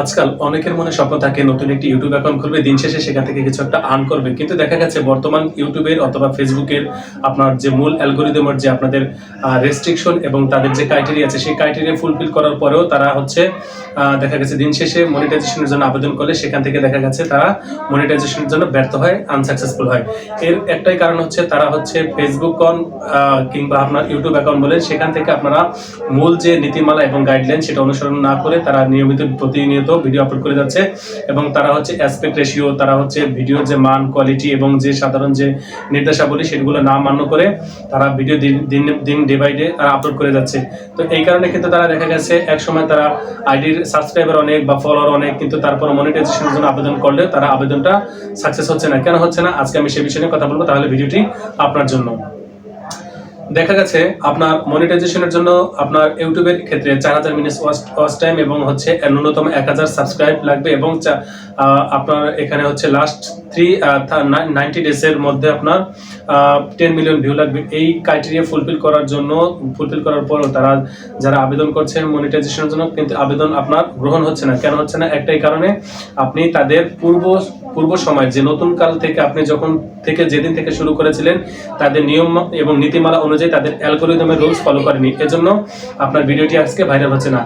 আজকাল অনেকের মনে স্বপ্ন থাকে, নতুন একটি ইউটিউব অ্যাকাউন্ট খুলবে, দিন শেষে সেখান থেকে কিছু একটা আর্ন করবে। কিন্তু দেখা গেছে, বর্তমান ইউটিউবের অথবা ফেসবুকের আপনার যে মূল অ্যালগোরিদমের যে আপনাদের রেস্ট্রিকশন এবং তাদের যে ক্রাইটেরিয়া আছে, সেই ক্রাইটেরিয়া ফুলফিল করার পরেও তারা হচ্ছে দেখা গেছে দিন শেষে মনিটাইজেশনের জন্য আবেদন করলে সেখান থেকে দেখা গেছে তারা মনিটাইজেশনের জন্য ব্যর্থ হয় আনসাকসেসফুল হয়। এর একটাই কারণ হচ্ছে তারা হচ্ছে ফেসবুক কন কিংবা আপনার ইউটিউব অ্যাকাউন্ট বলে সেখান থেকে আপনারা মূল যে নীতিমালা এবং গাইডলাইন সেটা অনুসরণ না করে তারা নিয়মিত প্রতিনিয়ত ভিডিও আপলোড করে যাচ্ছে এবং তারা হচ্ছে অ্যাসপেক্ট রেশিও তারা হচ্ছে ভিডিওর যে মান কোয়ালিটি এবং যে সাধারণ যে নির্দেশাবলী সেগুলো না মান্য করে তারা ভিডিও দিন দিন ডে বাই ডে তারা আপলোড করে যাচ্ছে। তো এই কারণে কিন্তু তারা দেখা গেছে এক সময় তারা আইডির সাবস্ক্রাইবার অনেক বা ফলোয়ার অনেক কিন্তু তারপর মনিটাইজেশনের জন্য আবেদন করলে তারা আবেদনটা সাকসেস হচ্ছে না। কেন হচ্ছে না? আজকে আমি সে বিষয়ে কথা বলব, তাহলে ভিডিওটি আপনার জন্য। দেখা গেছে আপনার মনিটাইজেশনের জন্য আপনার ইউটিউবের ক্ষেত্রে চার হাজার মিনিট ওয়াচ টাইম এবং হচ্ছে ন্যূনতম এক হাজার সাবস্ক্রাইব লাগবে এবং আপনার এখানে হচ্ছে লাস্ট থ্রি নাইনটি ডেজের মধ্যে আপনার টেন মিলিয়ন ভিউ লাগবে। এই ক্রাইটেরিয়া ফুলফিল করার জন্য ফুলফিল করার পরও তারা যারা আবেদন করছেন মনিটাইজেশনের জন্য কিন্তু আবেদন আপনার গ্রহণ হচ্ছে না। কেন হচ্ছে না? একটাই কারণে আপনি তাদের পূর্ব পূর্ব সময়, যে নতুন কাল থেকে আপনি যখন থেকে যেদিন থেকে শুরু করেছিলেন, তাদের নিয়ম এবং নীতিমালা অনুযায়ী তাদের অ্যালগোরিদমের রুলস ফলো করেনি এজন্য আপনার ভিডিওটি আজকে ভাইরাল হচ্ছে না।